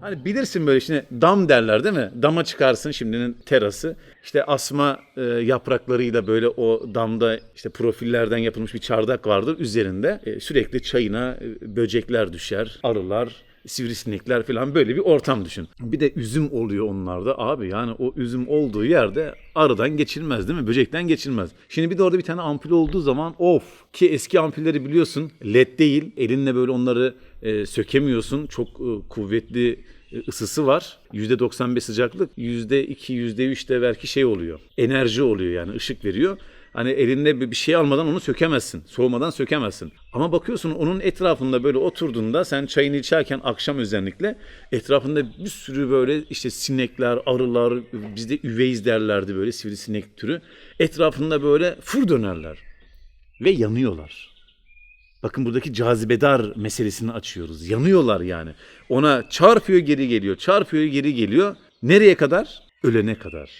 Hani bilirsin böyle işte dam derler değil mi? Dama çıkarsın şimdinin terası. İşte asma e, yapraklarıyla böyle o damda işte profillerden yapılmış bir çardak vardır. Üzerinde e, sürekli çayına e, böcekler düşer, arılar, sivrisinekler falan böyle bir ortam düşün. Bir de üzüm oluyor onlarda abi yani o üzüm olduğu yerde arıdan geçilmez değil mi? Böcekten geçilmez. Şimdi bir de orada bir tane ampul olduğu zaman of ki eski ampulleri biliyorsun led değil elinle böyle onları e, sökemiyorsun. Çok e, kuvvetli e, ısısı var. %95 sıcaklık, %2, %3 de belki şey oluyor. Enerji oluyor yani ışık veriyor. Hani elinde bir şey almadan onu sökemezsin. Soğumadan sökemezsin. Ama bakıyorsun onun etrafında böyle oturduğunda sen çayını içerken akşam özellikle etrafında bir sürü böyle işte sinekler, arılar, bizde üveyiz derlerdi böyle sivrisinek türü. Etrafında böyle fır dönerler ve yanıyorlar. Bakın buradaki cazibedar meselesini açıyoruz. Yanıyorlar yani. Ona çarpıyor geri geliyor, çarpıyor geri geliyor. Nereye kadar? Ölene kadar.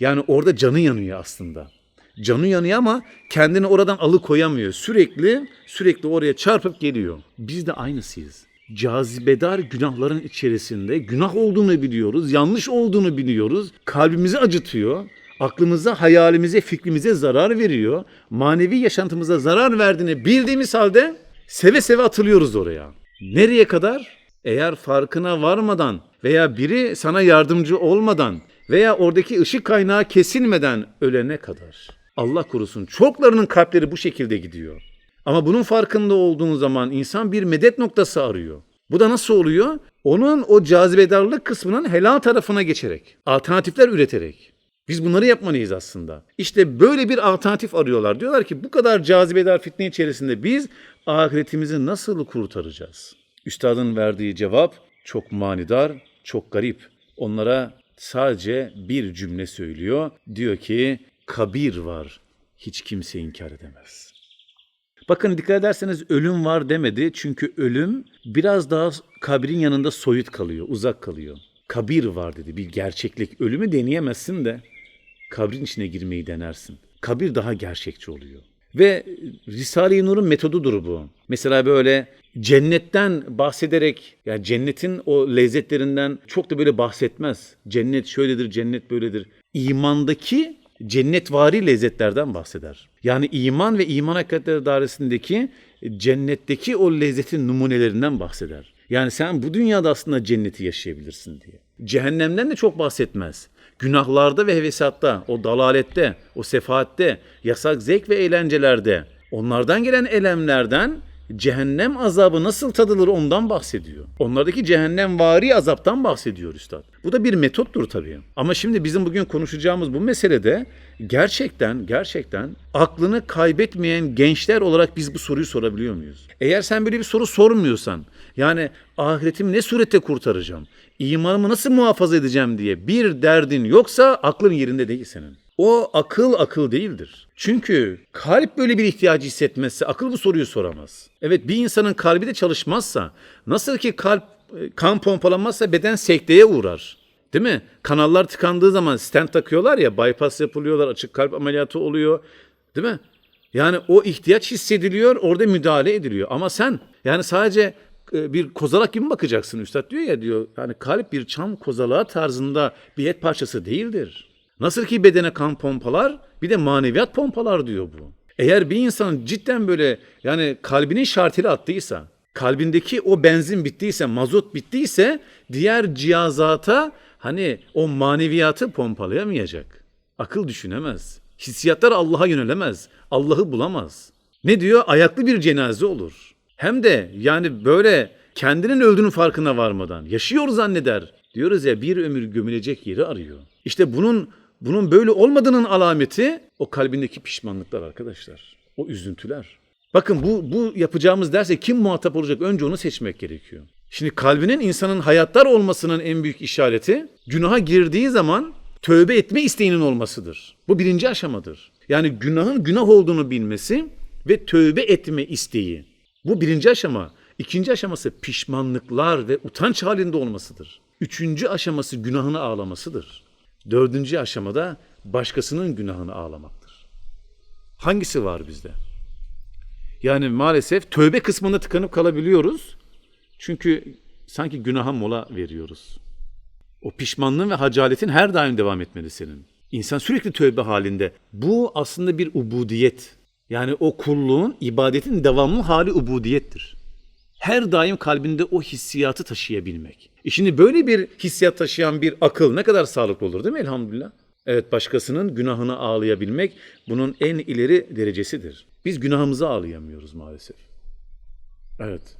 Yani orada canı yanıyor aslında. Canı yanıyor ama kendini oradan alıkoyamıyor. Sürekli sürekli oraya çarpıp geliyor. Biz de aynısıyız. Cazibedar günahların içerisinde günah olduğunu biliyoruz, yanlış olduğunu biliyoruz. Kalbimizi acıtıyor. Aklımıza, hayalimize, fikrimize zarar veriyor. Manevi yaşantımıza zarar verdiğini bildiğimiz halde seve seve atılıyoruz oraya. Nereye kadar? Eğer farkına varmadan veya biri sana yardımcı olmadan veya oradaki ışık kaynağı kesilmeden ölene kadar. Allah korusun çoklarının kalpleri bu şekilde gidiyor. Ama bunun farkında olduğun zaman insan bir medet noktası arıyor. Bu da nasıl oluyor? Onun o cazibedarlık kısmının helal tarafına geçerek, alternatifler üreterek. Biz bunları yapmalıyız aslında. İşte böyle bir alternatif arıyorlar. Diyorlar ki bu kadar cazibedar fitne içerisinde biz ahiretimizi nasıl kurtaracağız? Üstadın verdiği cevap çok manidar, çok garip. Onlara sadece bir cümle söylüyor. Diyor ki kabir var. Hiç kimse inkar edemez. Bakın dikkat ederseniz ölüm var demedi. Çünkü ölüm biraz daha kabrin yanında soyut kalıyor, uzak kalıyor. Kabir var dedi. Bir gerçeklik. Ölümü deneyemezsin de kabrin içine girmeyi denersin. Kabir daha gerçekçi oluyor. Ve Risale-i Nur'un metodudur bu. Mesela böyle cennetten bahsederek, yani cennetin o lezzetlerinden çok da böyle bahsetmez. Cennet şöyledir, cennet böyledir. İmandaki cennetvari lezzetlerden bahseder. Yani iman ve iman hakikatleri dairesindeki cennetteki o lezzetin numunelerinden bahseder. Yani sen bu dünyada aslında cenneti yaşayabilirsin diye. Cehennemden de çok bahsetmez. Günahlarda ve hevesatta, o dalalette, o sefaatte, yasak zevk ve eğlencelerde, onlardan gelen elemlerden cehennem azabı nasıl tadılır ondan bahsediyor. Onlardaki cehennem vari azaptan bahsediyor üstad. Bu da bir metottur tabii. Ama şimdi bizim bugün konuşacağımız bu meselede gerçekten gerçekten aklını kaybetmeyen gençler olarak biz bu soruyu sorabiliyor muyuz? Eğer sen böyle bir soru sormuyorsan yani ahiretimi ne surette kurtaracağım? İmanımı nasıl muhafaza edeceğim diye bir derdin yoksa aklın yerinde değil senin. O akıl akıl değildir. Çünkü kalp böyle bir ihtiyacı hissetmezse akıl bu soruyu soramaz. Evet bir insanın kalbi de çalışmazsa nasıl ki kalp e, kan pompalanmazsa beden sekteye uğrar. Değil mi? Kanallar tıkandığı zaman stent takıyorlar ya bypass yapılıyorlar açık kalp ameliyatı oluyor. Değil mi? Yani o ihtiyaç hissediliyor orada müdahale ediliyor. Ama sen yani sadece e, bir kozalak gibi bakacaksın üstad diyor ya diyor. Yani kalp bir çam kozalağı tarzında bir et parçası değildir. Nasıl ki bedene kan pompalar bir de maneviyat pompalar diyor bu. Eğer bir insan cidden böyle yani kalbinin şarteli attıysa, kalbindeki o benzin bittiyse, mazot bittiyse diğer cihazata hani o maneviyatı pompalayamayacak. Akıl düşünemez. Hissiyatlar Allah'a yönelemez. Allah'ı bulamaz. Ne diyor? Ayaklı bir cenaze olur. Hem de yani böyle kendinin öldüğünün farkına varmadan yaşıyor zanneder. Diyoruz ya bir ömür gömülecek yeri arıyor. İşte bunun bunun böyle olmadığının alameti o kalbindeki pişmanlıklar arkadaşlar. O üzüntüler. Bakın bu bu yapacağımız derse kim muhatap olacak önce onu seçmek gerekiyor. Şimdi kalbinin insanın hayatlar olmasının en büyük işareti günaha girdiği zaman tövbe etme isteğinin olmasıdır. Bu birinci aşamadır. Yani günahın günah olduğunu bilmesi ve tövbe etme isteği. Bu birinci aşama. İkinci aşaması pişmanlıklar ve utanç halinde olmasıdır. Üçüncü aşaması günahını ağlamasıdır. Dördüncü aşamada başkasının günahını ağlamaktır. Hangisi var bizde? Yani maalesef tövbe kısmında tıkanıp kalabiliyoruz. Çünkü sanki günaha mola veriyoruz. O pişmanlığın ve hacaletin her daim devam etmeli senin. İnsan sürekli tövbe halinde. Bu aslında bir ubudiyet. Yani o kulluğun, ibadetin devamlı hali ubudiyettir. Her daim kalbinde o hissiyatı taşıyabilmek. E şimdi böyle bir hissiyat taşıyan bir akıl ne kadar sağlıklı olur değil mi elhamdülillah? Evet başkasının günahını ağlayabilmek bunun en ileri derecesidir. Biz günahımızı ağlayamıyoruz maalesef. Evet.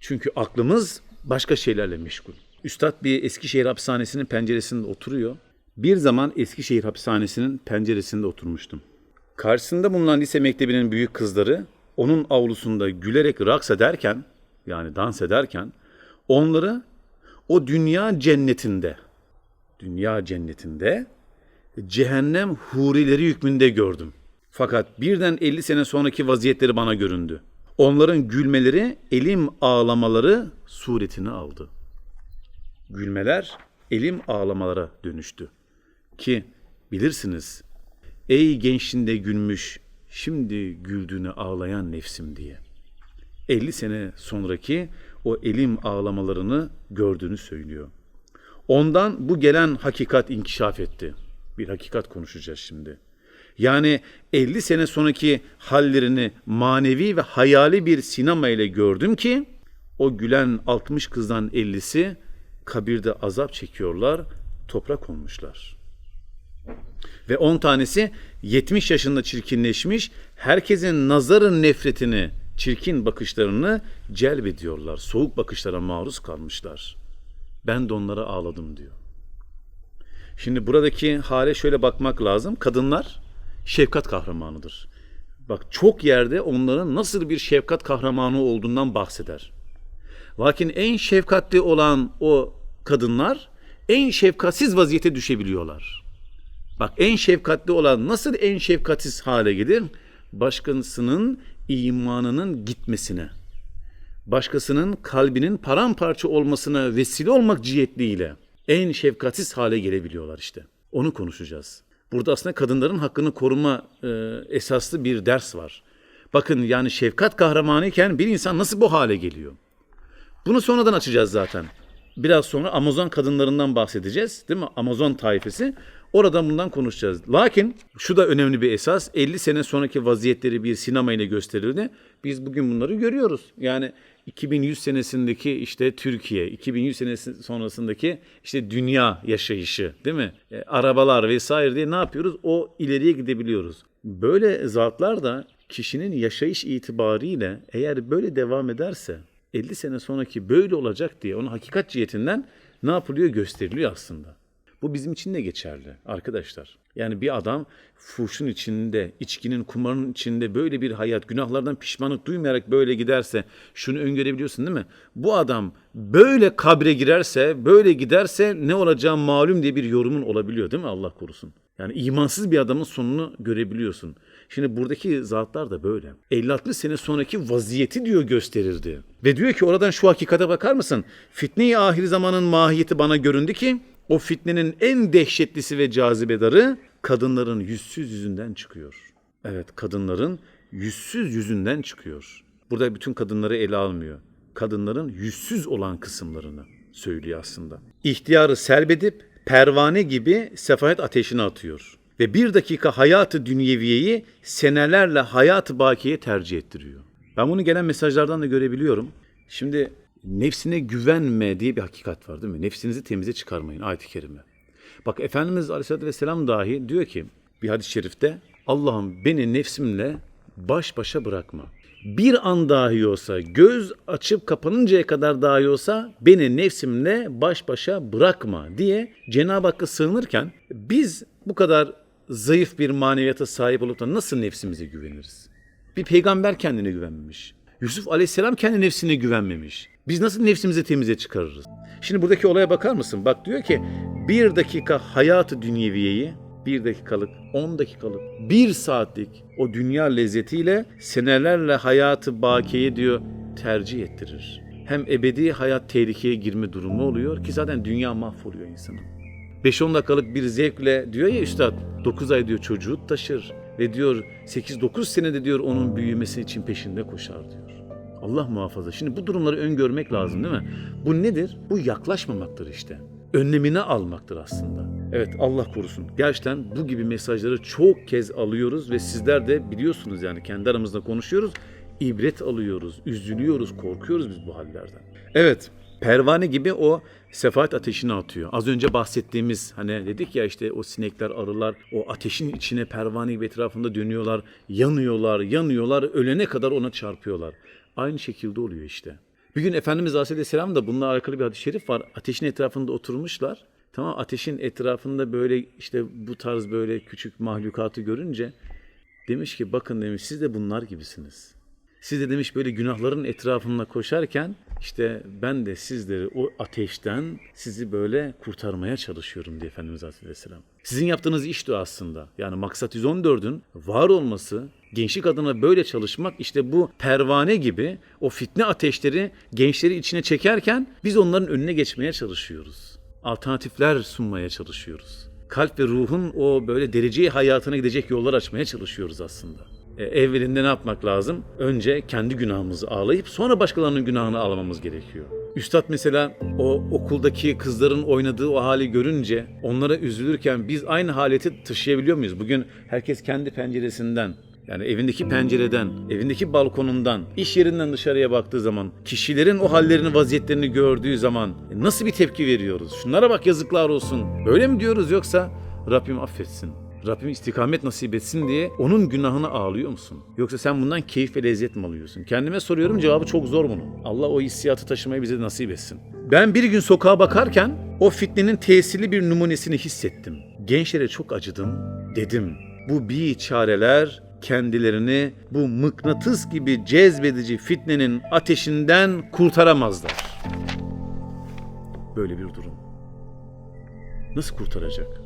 Çünkü aklımız başka şeylerle meşgul. Üstad bir Eskişehir hapishanesinin penceresinde oturuyor. Bir zaman Eskişehir hapishanesinin penceresinde oturmuştum. Karşısında bulunan lise mektebinin büyük kızları onun avlusunda gülerek raks ederken yani dans ederken onları o dünya cennetinde dünya cennetinde cehennem hurileri hükmünde gördüm. Fakat birden 50 sene sonraki vaziyetleri bana göründü. Onların gülmeleri, elim ağlamaları suretini aldı. Gülmeler, elim ağlamalara dönüştü. Ki bilirsiniz, ey gençliğinde gülmüş, şimdi güldüğünü ağlayan nefsim diye. 50 sene sonraki o elim ağlamalarını gördüğünü söylüyor. Ondan bu gelen hakikat inkişaf etti. Bir hakikat konuşacağız şimdi. Yani 50 sene sonraki hallerini manevi ve hayali bir sinema ile gördüm ki o gülen 60 kızdan 50'si kabirde azap çekiyorlar, toprak olmuşlar. Ve 10 tanesi 70 yaşında çirkinleşmiş, herkesin nazarın nefretini, çirkin bakışlarını celbediyorlar. Soğuk bakışlara maruz kalmışlar. Ben de onlara ağladım diyor. Şimdi buradaki hale şöyle bakmak lazım. Kadınlar şefkat kahramanıdır. Bak çok yerde onların nasıl bir şefkat kahramanı olduğundan bahseder. Lakin en şefkatli olan o kadınlar en şefkatsiz vaziyete düşebiliyorlar. Bak en şefkatli olan nasıl en şefkatsiz hale gelir? Başkasının imanının gitmesine, başkasının kalbinin paramparça olmasına vesile olmak cihetliğiyle en şefkatsiz hale gelebiliyorlar işte. Onu konuşacağız. Burada aslında kadınların hakkını koruma e, esaslı bir ders var. Bakın yani şefkat kahramanı iken bir insan nasıl bu hale geliyor? Bunu sonradan açacağız zaten. Biraz sonra Amazon kadınlarından bahsedeceğiz. Değil mi? Amazon tayfesi. Oradan bundan konuşacağız. Lakin şu da önemli bir esas. 50 sene sonraki vaziyetleri bir sinema ile gösterildi. Biz bugün bunları görüyoruz. Yani 2100 senesindeki işte Türkiye, 2100 senesi sonrasındaki işte dünya yaşayışı değil mi? E, arabalar vesaire diye ne yapıyoruz? O ileriye gidebiliyoruz. Böyle zatlar da kişinin yaşayış itibariyle eğer böyle devam ederse 50 sene sonraki böyle olacak diye onun hakikat cihetinden ne yapılıyor gösteriliyor aslında. Bu bizim için de geçerli arkadaşlar. Yani bir adam fuhşun içinde, içkinin, kumarın içinde böyle bir hayat, günahlardan pişmanlık duymayarak böyle giderse şunu öngörebiliyorsun değil mi? Bu adam böyle kabre girerse, böyle giderse ne olacağı malum diye bir yorumun olabiliyor değil mi Allah korusun? Yani imansız bir adamın sonunu görebiliyorsun. Şimdi buradaki zatlar da böyle. 50-60 sene sonraki vaziyeti diyor gösterirdi. Ve diyor ki oradan şu hakikate bakar mısın? Fitne-i ahir zamanın mahiyeti bana göründü ki o fitnenin en dehşetlisi ve cazibedarı kadınların yüzsüz yüzünden çıkıyor. Evet kadınların yüzsüz yüzünden çıkıyor. Burada bütün kadınları ele almıyor. Kadınların yüzsüz olan kısımlarını söylüyor aslında. İhtiyarı selbedip pervane gibi sefahet ateşine atıyor. Ve bir dakika hayatı dünyeviyeyi senelerle hayatı bakiye tercih ettiriyor. Ben bunu gelen mesajlardan da görebiliyorum. Şimdi nefsine güvenme diye bir hakikat var değil mi? Nefsinizi temize çıkarmayın ayet-i kerime. Bak Efendimiz Aleyhisselatü Vesselam dahi diyor ki bir hadis-i şerifte Allah'ım beni nefsimle baş başa bırakma. Bir an dahi olsa göz açıp kapanıncaya kadar dahi olsa beni nefsimle baş başa bırakma diye Cenab-ı Hakk'a sığınırken biz bu kadar zayıf bir maneviyata sahip olup da nasıl nefsimize güveniriz? Bir peygamber kendine güvenmemiş. Yusuf Aleyhisselam kendi nefsine güvenmemiş. Biz nasıl nefsimizi temize çıkarırız? Şimdi buradaki olaya bakar mısın? Bak diyor ki bir dakika hayatı dünyeviyeyi bir dakikalık, on dakikalık, bir saatlik o dünya lezzetiyle senelerle hayatı bakiye diyor tercih ettirir. Hem ebedi hayat tehlikeye girme durumu oluyor ki zaten dünya mahvoluyor insanın. 5-10 dakikalık bir zevkle diyor ya üstad 9 ay diyor çocuğu taşır ve diyor 8-9 senede diyor onun büyümesi için peşinde koşar diyor. Allah muhafaza. Şimdi bu durumları öngörmek lazım değil mi? Bu nedir? Bu yaklaşmamaktır işte. Önlemini almaktır aslında. Evet Allah korusun. Gerçekten bu gibi mesajları çok kez alıyoruz ve sizler de biliyorsunuz yani kendi aramızda konuşuyoruz. İbret alıyoruz, üzülüyoruz, korkuyoruz biz bu hallerden. Evet, pervane gibi o sefaat ateşini atıyor. Az önce bahsettiğimiz hani dedik ya işte o sinekler, arılar o ateşin içine pervane gibi etrafında dönüyorlar, yanıyorlar, yanıyorlar, ölene kadar ona çarpıyorlar. Aynı şekilde oluyor işte. Bir gün Efendimiz Aleyhisselam da bununla alakalı bir hadis-i şerif var. Ateşin etrafında oturmuşlar. Tamam ateşin etrafında böyle işte bu tarz böyle küçük mahlukatı görünce demiş ki bakın demiş siz de bunlar gibisiniz. Siz de demiş böyle günahların etrafında koşarken işte ben de sizleri o ateşten sizi böyle kurtarmaya çalışıyorum diye Efendimiz Aleyhisselam. Sizin yaptığınız iş de aslında. Yani Maksat 114'ün var olması, gençlik adına böyle çalışmak işte bu pervane gibi o fitne ateşleri gençleri içine çekerken biz onların önüne geçmeye çalışıyoruz. Alternatifler sunmaya çalışıyoruz. Kalp ve ruhun o böyle dereceye hayatına gidecek yollar açmaya çalışıyoruz aslında. E, evvelinde ne yapmak lazım? Önce kendi günahımızı ağlayıp sonra başkalarının günahını ağlamamız gerekiyor. Üstad mesela o okuldaki kızların oynadığı o hali görünce onlara üzülürken biz aynı haleti taşıyabiliyor muyuz? Bugün herkes kendi penceresinden yani evindeki pencereden, evindeki balkonundan, iş yerinden dışarıya baktığı zaman, kişilerin o hallerini, vaziyetlerini gördüğü zaman e, nasıl bir tepki veriyoruz? Şunlara bak yazıklar olsun. Böyle mi diyoruz yoksa Rabbim affetsin. Rabbim istikamet nasip etsin diye onun günahını ağlıyor musun? Yoksa sen bundan keyif ve lezzet mi alıyorsun? Kendime soruyorum cevabı çok zor bunun. Allah o hissiyatı taşımayı bize nasip etsin. Ben bir gün sokağa bakarken o fitnenin tesirli bir numunesini hissettim. Gençlere çok acıdım, dedim. Bu bir çareler kendilerini bu mıknatıs gibi cezbedici fitnenin ateşinden kurtaramazlar. Böyle bir durum. Nasıl kurtaracak?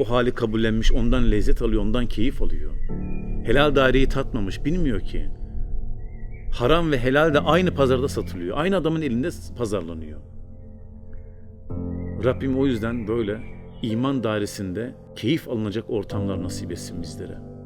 O hali kabullenmiş, ondan lezzet alıyor, ondan keyif alıyor. Helal daireyi tatmamış, bilmiyor ki. Haram ve helal de aynı pazarda satılıyor. Aynı adamın elinde pazarlanıyor. Rabbim o yüzden böyle iman dairesinde keyif alınacak ortamlar nasip etsin bizlere.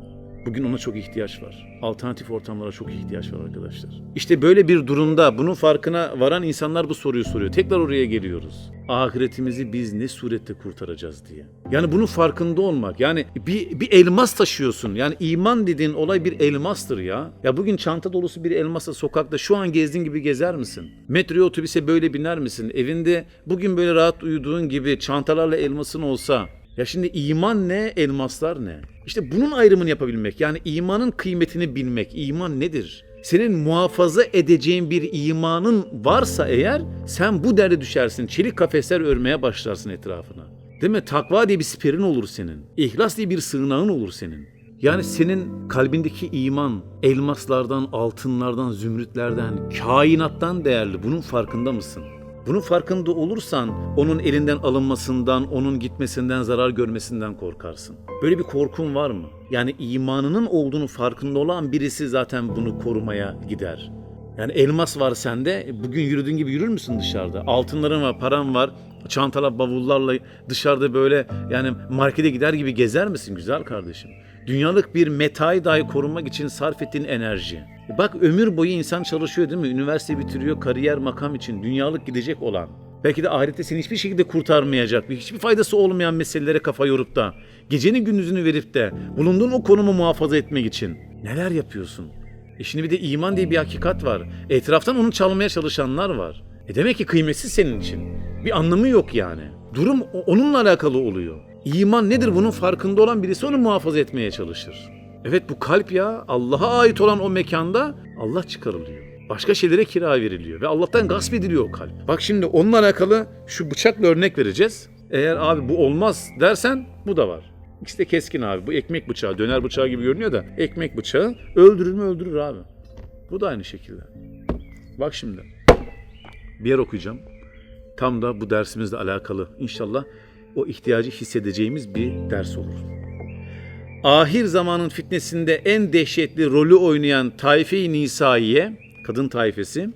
Bugün ona çok ihtiyaç var. Alternatif ortamlara çok ihtiyaç var arkadaşlar. İşte böyle bir durumda bunun farkına varan insanlar bu soruyu soruyor. Tekrar oraya geliyoruz. Ahiretimizi biz ne surette kurtaracağız diye. Yani bunun farkında olmak. Yani bir, bir elmas taşıyorsun. Yani iman dediğin olay bir elmastır ya. Ya bugün çanta dolusu bir elmasla sokakta şu an gezdiğin gibi gezer misin? Metroya otobüse böyle biner misin? Evinde bugün böyle rahat uyuduğun gibi çantalarla elmasın olsa ya şimdi iman ne, elmaslar ne? İşte bunun ayrımını yapabilmek. Yani imanın kıymetini bilmek. İman nedir? Senin muhafaza edeceğin bir imanın varsa eğer sen bu derde düşersin. Çelik kafesler örmeye başlarsın etrafına. Değil mi? Takva diye bir siperin olur senin. İhlas diye bir sığınağın olur senin. Yani senin kalbindeki iman elmaslardan, altınlardan, zümrütlerden, kainattan değerli. Bunun farkında mısın? Bunun farkında olursan onun elinden alınmasından, onun gitmesinden, zarar görmesinden korkarsın. Böyle bir korkun var mı? Yani imanının olduğunu farkında olan birisi zaten bunu korumaya gider. Yani elmas var sende, bugün yürüdüğün gibi yürür müsün dışarıda? Altınların var, paran var, çantalar, bavullarla dışarıda böyle yani markete gider gibi gezer misin güzel kardeşim? Dünyalık bir metayı dahi korunmak için sarf ettiğin enerji. E Bak ömür boyu insan çalışıyor değil mi? Üniversite bitiriyor, kariyer, makam için dünyalık gidecek olan. Belki de ahirette seni hiçbir şekilde kurtarmayacak, hiçbir faydası olmayan meselelere kafa yorup da, gecenin gündüzünü verip de bulunduğun o konumu muhafaza etmek için neler yapıyorsun? E şimdi bir de iman diye bir hakikat var. Etraftan onu çalmaya çalışanlar var. E demek ki kıymetsiz senin için. Bir anlamı yok yani. Durum onunla alakalı oluyor. İman nedir bunun farkında olan birisi onu muhafaza etmeye çalışır. Evet bu kalp ya Allah'a ait olan o mekanda Allah çıkarılıyor. Başka şeylere kira veriliyor ve Allah'tan gasp ediliyor o kalp. Bak şimdi onunla alakalı şu bıçakla örnek vereceğiz. Eğer abi bu olmaz dersen bu da var. İkisi de keskin abi. Bu ekmek bıçağı, döner bıçağı gibi görünüyor da ekmek bıçağı öldürür mü öldürür abi. Bu da aynı şekilde. Bak şimdi. Bir yer okuyacağım. Tam da bu dersimizle alakalı. İnşallah o ihtiyacı hissedeceğimiz bir ders olur. Ahir zamanın fitnesinde en dehşetli rolü oynayan Taife-i Nisaiye, kadın taifesi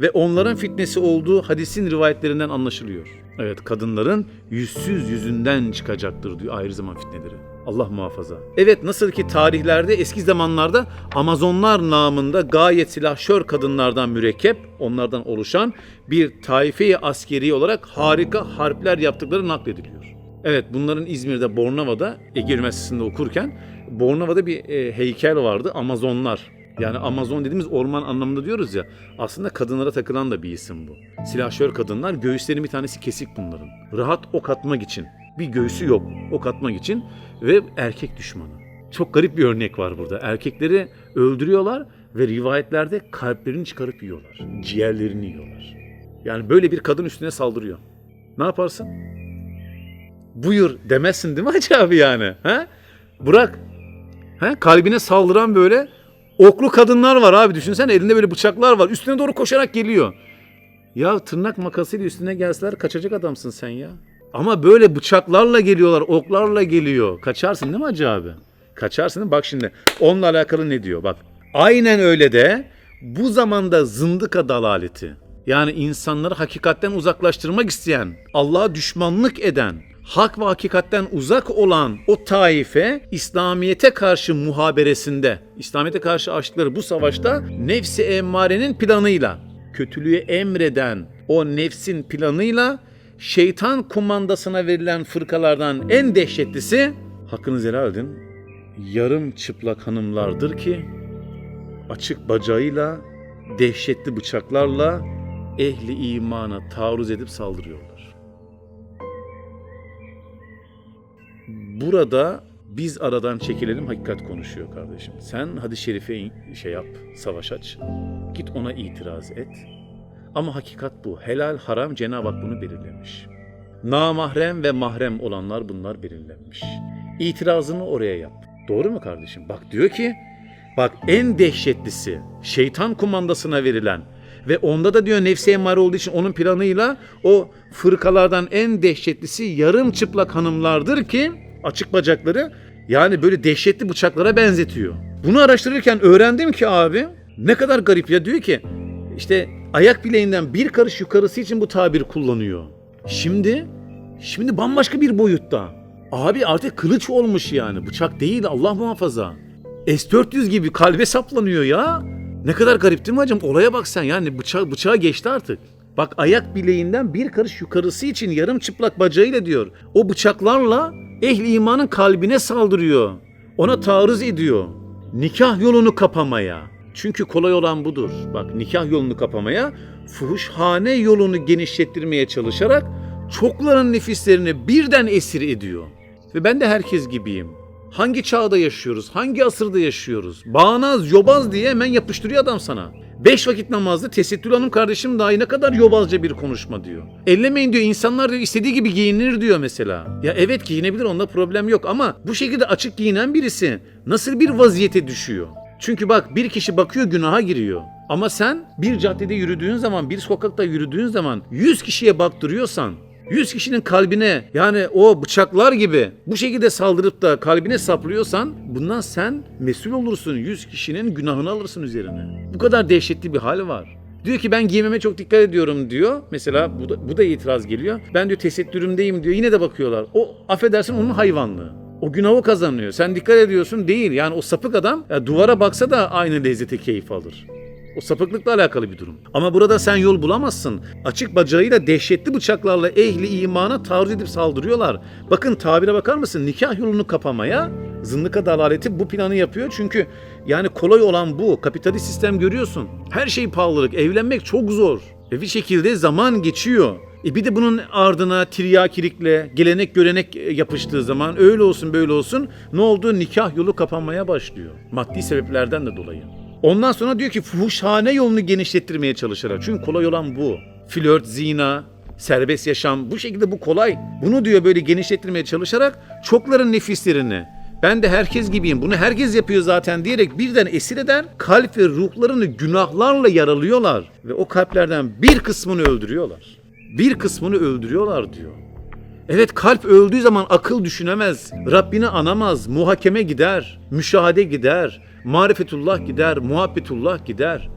ve onların fitnesi olduğu hadisin rivayetlerinden anlaşılıyor. Evet kadınların yüzsüz yüzünden çıkacaktır diyor ahir zaman fitneleri. Allah muhafaza. Evet nasıl ki tarihlerde eski zamanlarda Amazonlar namında gayet silahşör kadınlardan mürekkep, onlardan oluşan bir taife-i askeri olarak harika harpler yaptıkları naklediliyor. Evet bunların İzmir'de Bornova'da Ege Üniversitesi'nde okurken Bornova'da bir e, heykel vardı Amazonlar. Yani Amazon dediğimiz orman anlamında diyoruz ya. Aslında kadınlara takılan da bir isim bu. Silahşör kadınlar göğüslerinin bir tanesi kesik bunların. Rahat ok atmak için. Bir göğsü yok ok atmak için ve erkek düşmanı. Çok garip bir örnek var burada. Erkekleri öldürüyorlar ve rivayetlerde kalplerini çıkarıp yiyorlar. Ciğerlerini yiyorlar. Yani böyle bir kadın üstüne saldırıyor. Ne yaparsın? Buyur demezsin değil mi Hacı abi yani? He? Bırak. He? Kalbine saldıran böyle oklu kadınlar var abi. Düşünsene elinde böyle bıçaklar var. Üstüne doğru koşarak geliyor. Ya tırnak makasıyla üstüne gelseler kaçacak adamsın sen ya. Ama böyle bıçaklarla geliyorlar, oklarla geliyor. Kaçarsın değil mi Hacı abi? Kaçarsın? Bak şimdi onunla alakalı ne diyor? Bak aynen öyle de bu zamanda zındıka dalaleti. Yani insanları hakikatten uzaklaştırmak isteyen, Allah'a düşmanlık eden, hak ve hakikatten uzak olan o taife İslamiyete karşı muhaberesinde, İslamiyete karşı açtıkları bu savaşta nefsi emmarenin planıyla, kötülüğü emreden o nefsin planıyla şeytan kumandasına verilen fırkalardan en dehşetlisi hakkınızı helal edin yarım çıplak hanımlardır ki açık bacağıyla dehşetli bıçaklarla ehli imana taarruz edip saldırıyorlar. Burada biz aradan çekilelim hakikat konuşuyor kardeşim. Sen hadis-i şerife şey yap, savaş aç. Git ona itiraz et. Ama hakikat bu. Helal haram Cenab-ı Hak bunu belirlemiş. Namahrem ve mahrem olanlar bunlar belirlenmiş. İtirazını oraya yap. Doğru mu kardeşim? Bak diyor ki bak en dehşetlisi şeytan kumandasına verilen ve onda da diyor nefsi emmare olduğu için onun planıyla o fırkalardan en dehşetlisi yarım çıplak hanımlardır ki açık bacakları yani böyle dehşetli bıçaklara benzetiyor. Bunu araştırırken öğrendim ki abi ne kadar garip ya diyor ki işte ayak bileğinden bir karış yukarısı için bu tabir kullanıyor. Şimdi şimdi bambaşka bir boyutta. Abi artık kılıç olmuş yani. Bıçak değil Allah muhafaza. S-400 gibi kalbe saplanıyor ya. Ne kadar garip değil mi hacım? Olaya bak sen yani bıçağı, bıçağı geçti artık. Bak ayak bileğinden bir karış yukarısı için yarım çıplak bacağıyla diyor. O bıçaklarla ehli imanın kalbine saldırıyor. Ona taarruz ediyor. Nikah yolunu kapamaya. Çünkü kolay olan budur. Bak nikah yolunu kapamaya, fuhuşhane yolunu genişlettirmeye çalışarak çokların nefislerini birden esir ediyor. Ve ben de herkes gibiyim. Hangi çağda yaşıyoruz? Hangi asırda yaşıyoruz? Bağnaz, yobaz diye hemen yapıştırıyor adam sana. Beş vakit namazda Tesettül Hanım kardeşim dahi ne kadar yobazca bir konuşma diyor. Ellemeyin diyor insanlar diyor istediği gibi giyinir diyor mesela. Ya evet giyinebilir onda problem yok ama bu şekilde açık giyinen birisi nasıl bir vaziyete düşüyor? Çünkü bak bir kişi bakıyor günaha giriyor. Ama sen bir caddede yürüdüğün zaman, bir sokakta yürüdüğün zaman 100 kişiye baktırıyorsan 100 kişinin kalbine yani o bıçaklar gibi bu şekilde saldırıp da kalbine saplıyorsan bundan sen mesul olursun. 100 kişinin günahını alırsın üzerine. Bu kadar dehşetli bir hal var. Diyor ki ben giyimime çok dikkat ediyorum diyor. Mesela bu da, bu da itiraz geliyor. Ben diyor tesettürümdeyim diyor. Yine de bakıyorlar. O affedersin onun hayvanlığı. O günahı kazanıyor. Sen dikkat ediyorsun değil. Yani o sapık adam ya duvara baksa da aynı lezzete keyif alır. O sapıklıkla alakalı bir durum. Ama burada sen yol bulamazsın. Açık bacağıyla dehşetli bıçaklarla ehli imana taarruz edip saldırıyorlar. Bakın tabire bakar mısın? Nikah yolunu kapamaya zındıka dalaleti bu planı yapıyor. Çünkü yani kolay olan bu. Kapitalist sistem görüyorsun. Her şey pahalılık. Evlenmek çok zor. Ve bir şekilde zaman geçiyor. E bir de bunun ardına tiryakilikle, gelenek görenek yapıştığı zaman öyle olsun böyle olsun ne oldu? Nikah yolu kapanmaya başlıyor. Maddi sebeplerden de dolayı. Ondan sonra diyor ki fuhuşhane yolunu genişlettirmeye çalışarak. Çünkü kolay olan bu. Flört, zina, serbest yaşam bu şekilde bu kolay. Bunu diyor böyle genişlettirmeye çalışarak çokların nefislerini ben de herkes gibiyim bunu herkes yapıyor zaten diyerek birden esir eden kalp ve ruhlarını günahlarla yaralıyorlar. Ve o kalplerden bir kısmını öldürüyorlar. Bir kısmını öldürüyorlar diyor. Evet kalp öldüğü zaman akıl düşünemez, Rabbini anamaz, muhakeme gider, müşahede gider, marifetullah gider, muhabbetullah gider,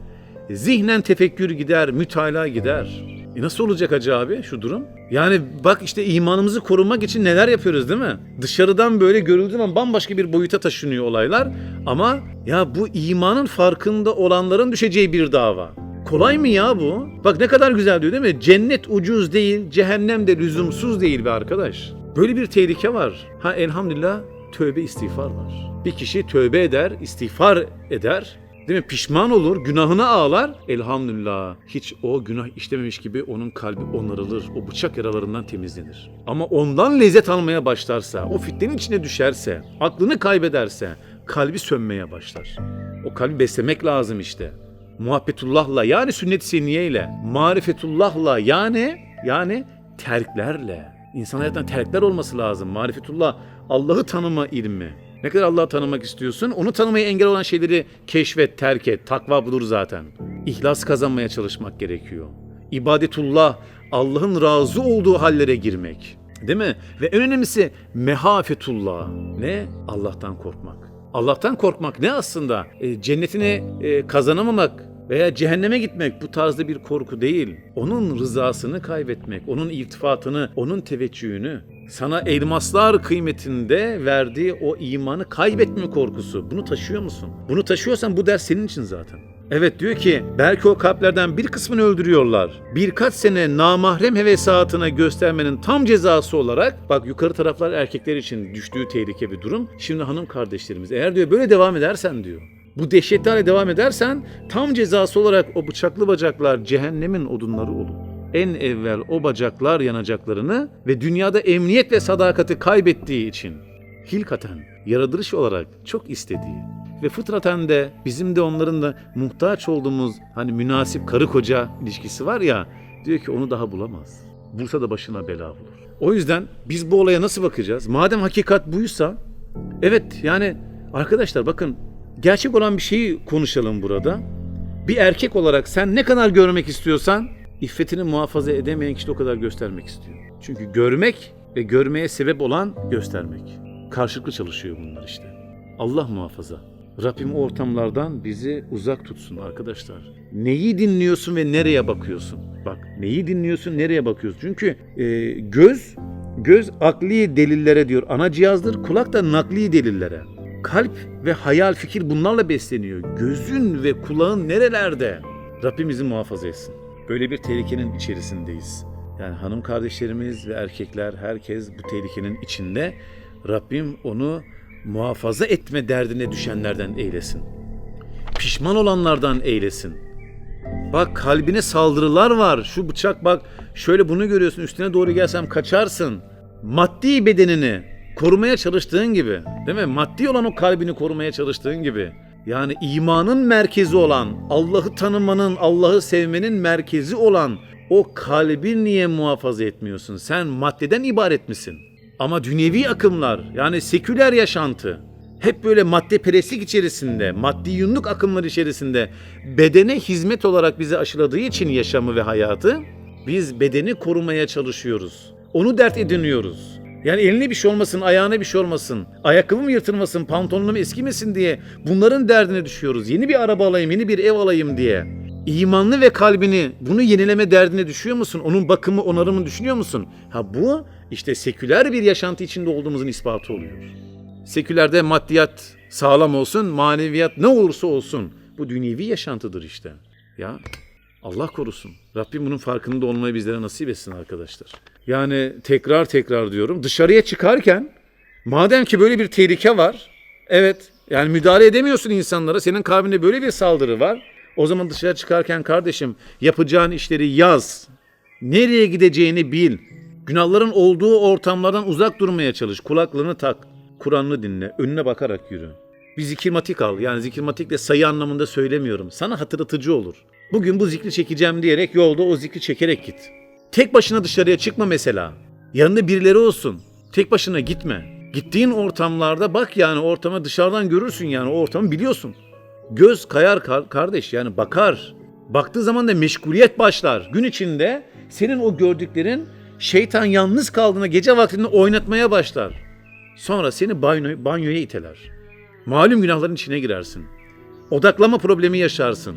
zihnen tefekkür gider, mütalaa gider. E nasıl olacak hacı abi şu durum? Yani bak işte imanımızı korumak için neler yapıyoruz değil mi? Dışarıdan böyle görüldüğü zaman bambaşka bir boyuta taşınıyor olaylar. Ama ya bu imanın farkında olanların düşeceği bir dava. Kolay mı ya bu? Bak ne kadar güzel diyor değil mi? Cennet ucuz değil, cehennem de lüzumsuz değil be arkadaş. Böyle bir tehlike var. Ha elhamdülillah tövbe istiğfar var. Bir kişi tövbe eder, istiğfar eder. Değil mi? Pişman olur, günahına ağlar. Elhamdülillah hiç o günah işlememiş gibi onun kalbi onarılır. O bıçak yaralarından temizlenir. Ama ondan lezzet almaya başlarsa, o fitnenin içine düşerse, aklını kaybederse kalbi sönmeye başlar. O kalbi beslemek lazım işte. Muhabbetullah'la yani sünnet-i seniyeyle, marifetullah'la yani yani terklerle. İnsan hayatında terkler olması lazım. Marifetullah, Allah'ı tanıma ilmi. Ne kadar Allah'ı tanımak istiyorsun? Onu tanımaya engel olan şeyleri keşfet, terk et. Takva budur zaten. İhlas kazanmaya çalışmak gerekiyor. İbadetullah, Allah'ın razı olduğu hallere girmek. Değil mi? Ve en önemlisi mehafetullah. Ne? Allah'tan korkmak. Allah'tan korkmak ne aslında? E, cennetini e, kazanamamak veya cehenneme gitmek bu tarzda bir korku değil. Onun rızasını kaybetmek, onun iltifatını, onun teveccühünü, sana elmaslar kıymetinde verdiği o imanı kaybetme korkusu. Bunu taşıyor musun? Bunu taşıyorsan bu ders senin için zaten. Evet diyor ki belki o kalplerden bir kısmını öldürüyorlar. Birkaç sene namahrem hevesatına göstermenin tam cezası olarak bak yukarı taraflar erkekler için düştüğü tehlike bir durum. Şimdi hanım kardeşlerimiz eğer diyor böyle devam edersen diyor. Bu dehşetli hale devam edersen tam cezası olarak o bıçaklı bacaklar cehennemin odunları olur. En evvel o bacaklar yanacaklarını ve dünyada emniyet ve sadakati kaybettiği için hilkaten yaratılış olarak çok istediği ve fıtraten de bizim de onların da muhtaç olduğumuz hani münasip karı koca ilişkisi var ya diyor ki onu daha bulamaz. Bulsa da başına bela bulur. O yüzden biz bu olaya nasıl bakacağız? Madem hakikat buysa evet yani arkadaşlar bakın gerçek olan bir şeyi konuşalım burada. Bir erkek olarak sen ne kadar görmek istiyorsan iffetini muhafaza edemeyen kişi de o kadar göstermek istiyor. Çünkü görmek ve görmeye sebep olan göstermek. Karşılıklı çalışıyor bunlar işte. Allah muhafaza. Rabbim o ortamlardan bizi uzak tutsun arkadaşlar. Neyi dinliyorsun ve nereye bakıyorsun? Bak neyi dinliyorsun nereye bakıyorsun? Çünkü e, göz göz akli delillere diyor ana cihazdır. Kulak da nakli delillere. Kalp ve hayal fikir bunlarla besleniyor. Gözün ve kulağın nerelerde? Rabbim bizi muhafaza etsin. Böyle bir tehlikenin içerisindeyiz. Yani hanım kardeşlerimiz ve erkekler herkes bu tehlikenin içinde. Rabbim onu muhafaza etme derdine düşenlerden eylesin. Pişman olanlardan eylesin. Bak kalbine saldırılar var. Şu bıçak bak şöyle bunu görüyorsun üstüne doğru gelsem kaçarsın. Maddi bedenini korumaya çalıştığın gibi değil mi? Maddi olan o kalbini korumaya çalıştığın gibi. Yani imanın merkezi olan, Allah'ı tanımanın, Allah'ı sevmenin merkezi olan o kalbi niye muhafaza etmiyorsun? Sen maddeden ibaret misin? Ama dünyevi akımlar yani seküler yaşantı hep böyle madde perestlik içerisinde, maddi yunluk akımlar içerisinde bedene hizmet olarak bize aşıladığı için yaşamı ve hayatı biz bedeni korumaya çalışıyoruz. Onu dert ediniyoruz. Yani eline bir şey olmasın, ayağına bir şey olmasın, ayakkabım yırtılmasın, pantolonum eskimesin diye bunların derdine düşüyoruz. Yeni bir araba alayım, yeni bir ev alayım diye. İmanlı ve kalbini bunu yenileme derdine düşüyor musun? Onun bakımı, onarımını düşünüyor musun? Ha bu işte seküler bir yaşantı içinde olduğumuzun ispatı oluyor. Sekülerde maddiyat sağlam olsun, maneviyat ne olursa olsun. Bu dünyevi yaşantıdır işte. Ya Allah korusun. Rabbim bunun farkında olmayı bizlere nasip etsin arkadaşlar. Yani tekrar tekrar diyorum dışarıya çıkarken madem ki böyle bir tehlike var. Evet yani müdahale edemiyorsun insanlara. Senin kalbinde böyle bir saldırı var. O zaman dışarı çıkarken kardeşim yapacağın işleri yaz. Nereye gideceğini bil. Günahların olduğu ortamlardan uzak durmaya çalış. Kulaklığını tak. Kur'an'ını dinle. Önüne bakarak yürü. Bir zikirmatik al. Yani zikirmatikle sayı anlamında söylemiyorum. Sana hatırlatıcı olur. Bugün bu zikri çekeceğim diyerek yolda o zikri çekerek git. Tek başına dışarıya çıkma mesela. Yanında birileri olsun. Tek başına gitme. Gittiğin ortamlarda bak yani ortama dışarıdan görürsün yani o ortamı biliyorsun. Göz kayar kar- kardeş yani bakar. Baktığı zaman da meşguliyet başlar. Gün içinde senin o gördüklerin şeytan yalnız kaldığında gece vaktinde oynatmaya başlar. Sonra seni banyo, banyoya iteler. Malum günahların içine girersin. Odaklama problemi yaşarsın.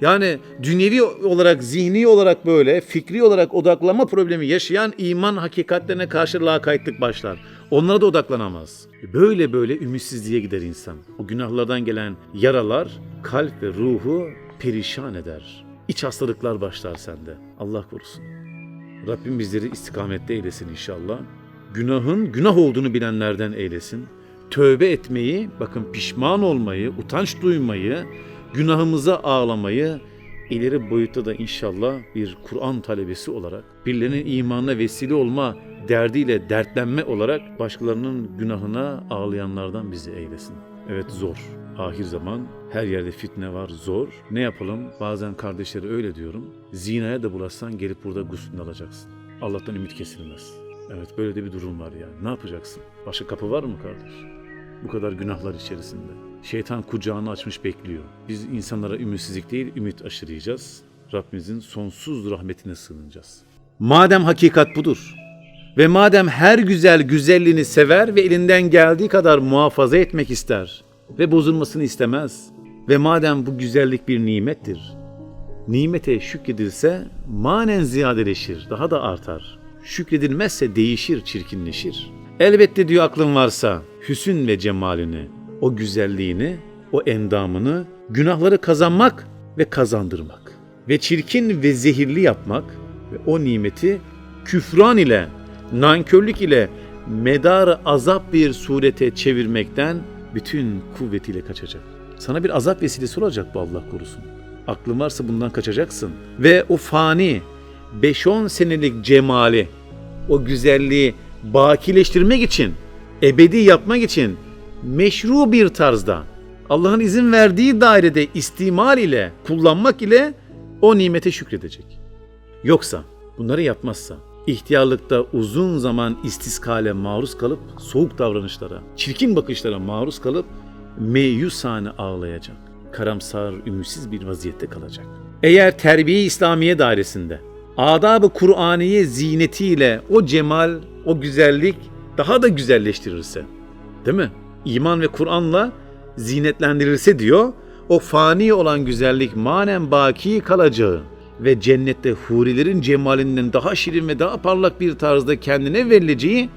Yani dünyevi olarak, zihni olarak böyle, fikri olarak odaklama problemi yaşayan iman hakikatlerine karşı lakaytlık başlar. Onlara da odaklanamaz. Böyle böyle ümitsizliğe gider insan. O günahlardan gelen yaralar kalp ve ruhu perişan eder. İç hastalıklar başlar sende. Allah korusun. Rabbim bizleri istikamette eylesin inşallah. Günahın günah olduğunu bilenlerden eylesin. Tövbe etmeyi, bakın pişman olmayı, utanç duymayı, günahımıza ağlamayı, ileri boyutta da inşallah bir Kur'an talebesi olarak, birilerinin imanına vesile olma derdiyle dertlenme olarak başkalarının günahına ağlayanlardan bizi eylesin. Evet zor. Ahir zaman her yerde fitne var zor. Ne yapalım? Bazen kardeşlere öyle diyorum. Zinaya da bulaşsan gelip burada guslünü alacaksın. Allah'tan ümit kesilmez. Evet böyle de bir durum var ya. Ne yapacaksın? Başka kapı var mı kardeş? Bu kadar günahlar içerisinde. Şeytan kucağını açmış bekliyor. Biz insanlara ümitsizlik değil, ümit aşılayacağız. Rabbimizin sonsuz rahmetine sığınacağız. Madem hakikat budur ve madem her güzel güzelliğini sever ve elinden geldiği kadar muhafaza etmek ister ve bozulmasını istemez ve madem bu güzellik bir nimettir, nimete şükredilse manen ziyadeleşir, daha da artar. Şükredilmezse değişir, çirkinleşir. Elbette diyor aklın varsa hüsün ve cemalini, o güzelliğini, o endamını, günahları kazanmak ve kazandırmak ve çirkin ve zehirli yapmak ve o nimeti küfran ile, nankörlük ile medarı azap bir surete çevirmekten bütün kuvvetiyle kaçacak. Sana bir azap vesilesi olacak bu Allah korusun. Aklın varsa bundan kaçacaksın. Ve o fani 5-10 senelik cemali, o güzelliği bakileştirmek için, ebedi yapmak için meşru bir tarzda Allah'ın izin verdiği dairede istimal ile, kullanmak ile o nimete şükredecek. Yoksa bunları yapmazsa ihtiyarlıkta uzun zaman istiskale maruz kalıp soğuk davranışlara, çirkin bakışlara maruz kalıp meyusane ağlayacak. Karamsar, ümitsiz bir vaziyette kalacak. Eğer terbiye İslamiye dairesinde adab-ı Kur'aniye zinetiyle o cemal, o güzellik daha da güzelleştirirse, değil mi? İman ve Kur'an'la zinetlendirilse diyor, o fani olan güzellik manen baki kalacağı ve cennette hurilerin cemalinden daha şirin ve daha parlak bir tarzda kendine verileceği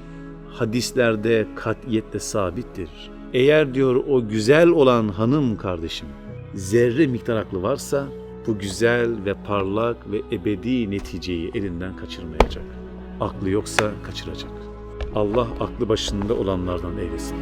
hadislerde katiyetle sabittir. Eğer diyor o güzel olan hanım kardeşim zerre miktar aklı varsa bu güzel ve parlak ve ebedi neticeyi elinden kaçırmayacak. Aklı yoksa kaçıracak. Allah aklı başında olanlardan eylesin.